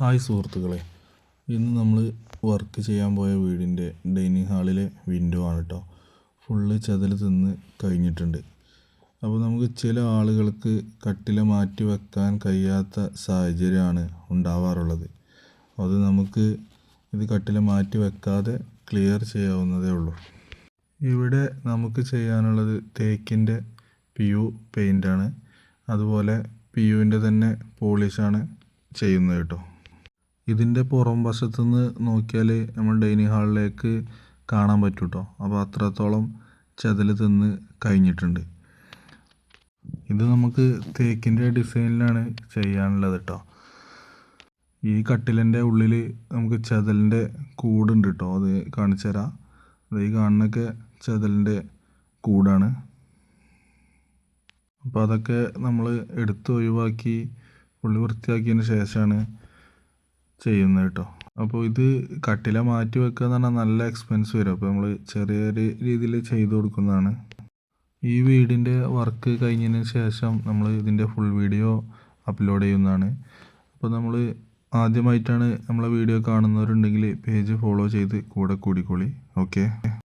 Hi സുഹൃത്തുക്കളെ. ഇന്ന് നമ്മൾ വർക്ക് ചെയ്യാൻ പോയ വീടിന്റെ ഡൈനിങ് ഹാളിലെ വിൻഡോ ആണ് കേട്ടോ ഫുള്ള് ചെതൽ തിന്ന് കഴിഞ്ഞിട്ടുണ്ട്. അപ്പോൾ നമുക്ക് ചില ആളുകൾക്ക് കട്ടില മാറ്റി വെക്കാൻ കഴിയാത്ത സാഹചര്യമാണ് ഉണ്ടാവാറുള്ളത്. അത് നമുക്ക് ഇത് കട്ടില മാറ്റി വെക്കാതെ ക്ലിയർ ചെയ്യാവുന്നതേ ഉള്ളൂ. ഇവിടെ നമുക്ക് ചെയ്യാനുള്ളത് തേക്കിന്റെ പി യു പെയിന്റാണ് അതുപോലെ പി യുവിന്റെ തന്നെ പോളിഷാണ് ചെയ്യുന്നത് കേട്ടോ ഇതിന്റെ പുറം വശത്തുനിന്ന് നോക്കിയാൽ നമ്മൾ ഡൈനിങ് ഹാളിലേക്ക് കാണാൻ പറ്റും കേട്ടോ അപ്പോൾ അത്രത്തോളം ചതിൽ തിന്ന് കഴിഞ്ഞിട്ടുണ്ട്. ഇത് നമുക്ക് തേക്കിന്റെ ഡിസൈനിലാണ് ചെയ്യാനുള്ളത് കേട്ടോ ഈ കട്ടിലിന്റെ ഉള്ളിൽ നമുക്ക് ചതലിന്റെ കൂടുണ്ട് കേട്ടോ അത് കാണിച്ചു തരാം. അത് ഈ കാണുന്നൊക്കെ ചതലിന്റെ കൂടാണ്. അപ്പോൾ അതൊക്കെ നമ്മൾ എടുത്ത് ഒഴിവാക്കി ഉള്ളി വൃത്തിയാക്കിയതിന് ശേഷമാണ് ചെയ്യുന്നത് കേട്ടോ. അപ്പോൾ ഇത് കട്ടില മാറ്റി വെക്കുക എന്ന് പറഞ്ഞാൽ നല്ല എക്സ്പെൻസ് വരും. അപ്പോൾ നമ്മൾ ചെറിയൊരു രീതിയിൽ ചെയ്ത് കൊടുക്കുന്നതാണ്. ഈ വീടിന്റെ വർക്ക് കഴിഞ്ഞതിന് ശേഷം നമ്മൾ ഇതിന്റെ ഫുൾ വീഡിയോ അപ്ലോഡ് ചെയ്യുന്നതാണ്. അപ്പോൾ നമ്മൾ ആദ്യമായിട്ടാണ് നമ്മളെ വീഡിയോ കാണുന്നവരുണ്ടെങ്കിൽ പേജ് ഫോളോ ചെയ്ത് കൂടെ കൂടിക്കോളി. ഓക്കെ